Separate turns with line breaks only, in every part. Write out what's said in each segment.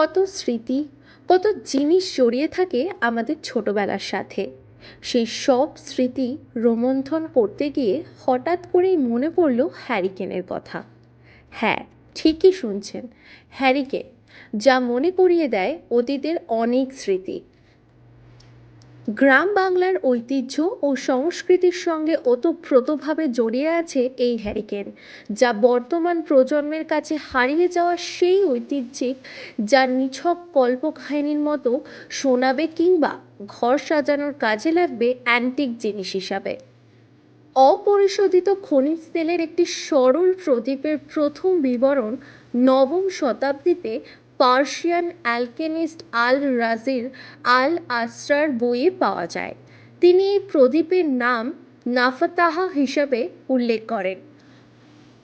কত স্মৃতি, কত জিনিস জড়িয়ে থাকে আমাদের ছোটবেলার সাথে। সেই সব স্মৃতি রোমন্থন করতে গিয়ে হঠাৎ করেই মনে পড়ল হ্যারিকেনের কথা। হ্যাঁ ঠিকই শুনছেন হ্যারিকেন যা মনে করিয়ে দেয় অতীতের অনেক স্মৃতি। গ্রাম বাংলার ঐতিহ্য ও সংস্কৃতির সঙ্গে ওতপ্রোতভাবে জড়িয়ে আছে এই হ্যারিকেন যা বর্তমান প্রজন্মের কাছে হারিয়ে যাওয়া সেই ঐতিহ্যিক যা নিছক কল্পকাহিনীর মতো শোনাবে কিংবা ঘর সাজানোর কাজে লাগবে অ্যান্টিক জিনিস হিসাবে। অপরিশোধিত খনিজ তেলের একটি সরল প্রদীপের প্রথম বিবরণ নবম শতাব্দীতে পার্সিয়ান অ্যালকেমিস্ট আল রাজির আল আসরার বইয়ে পাওয়া যায়। তিনি এই প্রদীপের নাম নাফতাহা হিসাবে উল্লেখ করেন।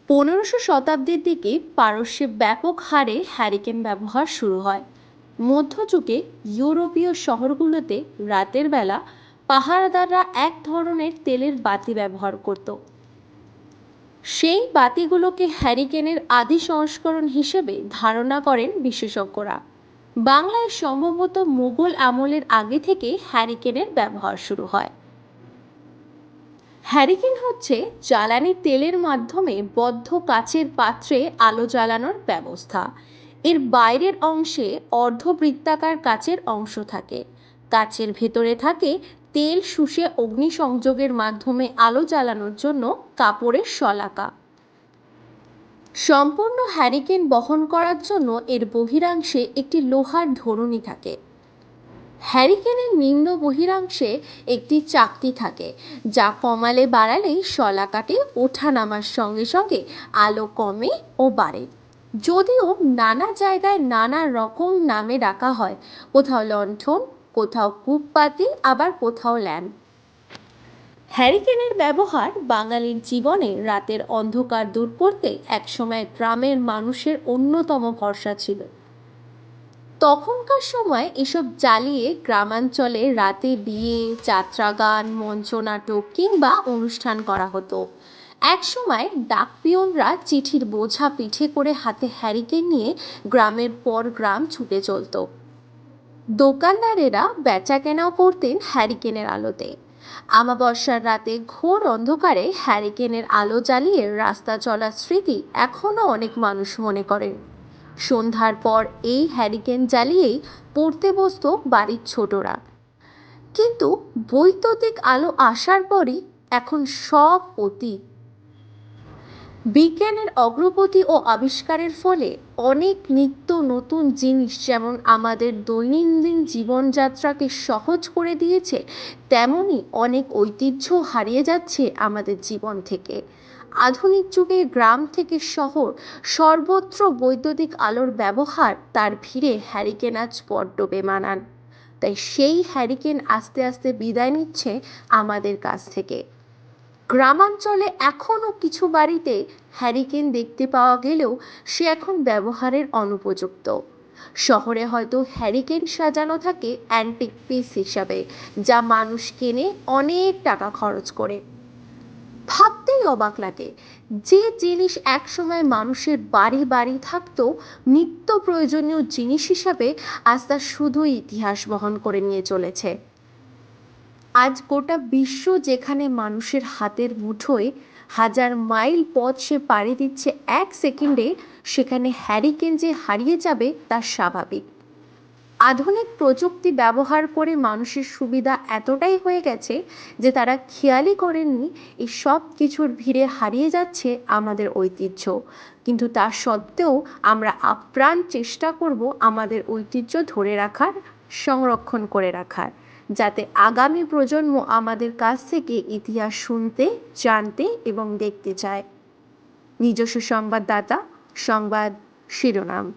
পনেরোশো শতাব্দীর দিকে পারস্যে ব্যাপক হারে হ্যারিকেন ব্যবহার শুরু হয়। মধ্যযুগে ইউরোপীয় শহরগুলোতে রাতের বেলা পাহারাদাররা এক ধরনের তেলের বাতি ব্যবহার করত। সেই বাতিগুলোকে হ্যারিকেনের আদি সংস্করণ হিসেবে ধারণা করেন বিশেষজ্ঞরা। বাংলায় সম্ভবত মুঘল আমলের আগে থেকে হ্যারিকেনের ব্যবহার শুরু হয়। হ্যারিকেন হচ্ছে জ্বালানি তেলের মাধ্যমে বদ্ধ কাচের পাত্রে আলো জ্বালানোর ব্যবস্থা। এর বাইরের অংশে অর্ধবৃত্তাকার কাচের অংশ থাকে। কাচের ভেতরে থাকে তেল শুষে অগ্নিসংযোগের মাধ্যমে আলো জ্বালানোর জন্য কাপড়ের শলাকা। সম্পূর্ণ হ্যারিকেন বহন করার জন্য এর বহিরাংশে একটি লোহার ধরুনি থাকে। হ্যারিকেনের নিম্ন বহিরাংশে একটি চাকতি থাকে, যা কমালে বাড়ালেই শলাকাটি ওঠা নামার সঙ্গে সঙ্গে আলো কমে ও বাড়ে। যদিও নানা জায়গায় নানা রকম নামে ডাকা হয়, কোথাও লণ্ঠন কোথাও কূপ পাতি আবার কোথাও ল্যাম্প। হ্যারিকেনের ব্যবহার বাঙালির জীবনে রাতের অন্ধকার দূর করতে একসময় গ্রামের মানুষের অন্যতম ভরসা ছিল। তখনকার সময় এসব জ্বালিয়ে গ্রামাঞ্চলে রাতে বিয়ে যাত্রা যাত্রাগান, মঞ্চনাটক কিংবা অনুষ্ঠান করা হতো। এক সময় ডাকপিয়নরা চিঠির বোঝা পিঠে করে হাতে হ্যারিকেন নিয়ে গ্রামের পর গ্রাম ছুটে চলতো। দোকানদারেরা বেচা কেনাও করতেন হ্যারিকেনের আলোতে। আমাবস্যার রাতে ঘোর অন্ধকারে হ্যারিকেনের আলো জ্বালিয়ে রাস্তা চলার স্মৃতি এখনও অনেক মানুষ মনে করেন সন্ধ্যার পর এই হ্যারিকেন জ্বালিয়েই পড়তে বসত বাড়ির ছোটরা। কিন্তু বৈদ্যুতিক আলো আসার পরই এখন সব অতীত। বিজ্ঞানের অগ্রগতি ও আবিষ্কারের ফলে অনেক নিত্য নতুন জিনিস যেমন আমাদের দৈনন্দিন জীবনযাত্রাকে সহজ করে দিয়েছে তেমনই অনেক ঐতিহ্য হারিয়ে যাচ্ছে আমাদের জীবন থেকে। আধুনিক যুগে গ্রাম থেকে শহর সর্বত্র বৈদ্যুতিক আলোর ব্যবহার তার ভিড়ে হ্যারিকেন আজ বড্ড বেমানান। তাই সেই হ্যারিকেন আস্তে আস্তে বিদায় নিচ্ছে আমাদের কাছ থেকে। গ্রামাঞ্চলে এখনও কিছু বাড়িতে হ্যারিকেন দেখতে পাওয়া গেলেও সে এখন ব্যবহারের অনুপযুক্ত। শহরে হয়তো হ্যারিকেন সাজানো থাকে অ্যান্টিক পিস হিসাবে, যা মানুষ কেনে অনেক টাকা খরচ করে। ভাবতেই অবাক লাগে যে জিনিস একসময় মানুষের বাড়ি বাড়ি থাকতো নিত্য প্রয়োজনীয় জিনিস হিসাবে আজ তা শুধুই ইতিহাস বহন করে নিয়ে চলেছে। আজ গোটা বিশ্ব যেখানে মানুষের হাতের মুঠোয় হাজার মাইল পথ সে পাড়ি দিচ্ছে এক সেকেন্ডে, সেখানে হ্যারিকেন যে হারিয়ে যাবে তা স্বাভাবিক। আধুনিক প্রযুক্তি ব্যবহার করে মানুষের সুবিধা এতটাই হয়ে গেছে যে তারা খেয়ালই করেননি এই সব কিছুর ভিড়ে হারিয়ে যাচ্ছে আমাদের ঐতিহ্য। কিন্তু তা সত্ত্বেও আমরা আপ্রাণ চেষ্টা করব আমাদের ঐতিহ্য ধরে রাখার, সংরক্ষণ করে রাখার। যাতে আগামী প্রজন্ম আমাদের কাছ থেকে ইতিহাস শুনতে, জানতে এবং দেখতে চায়। নিজস্ব সংবাদদাতা, সংবাদ শিরোনাম।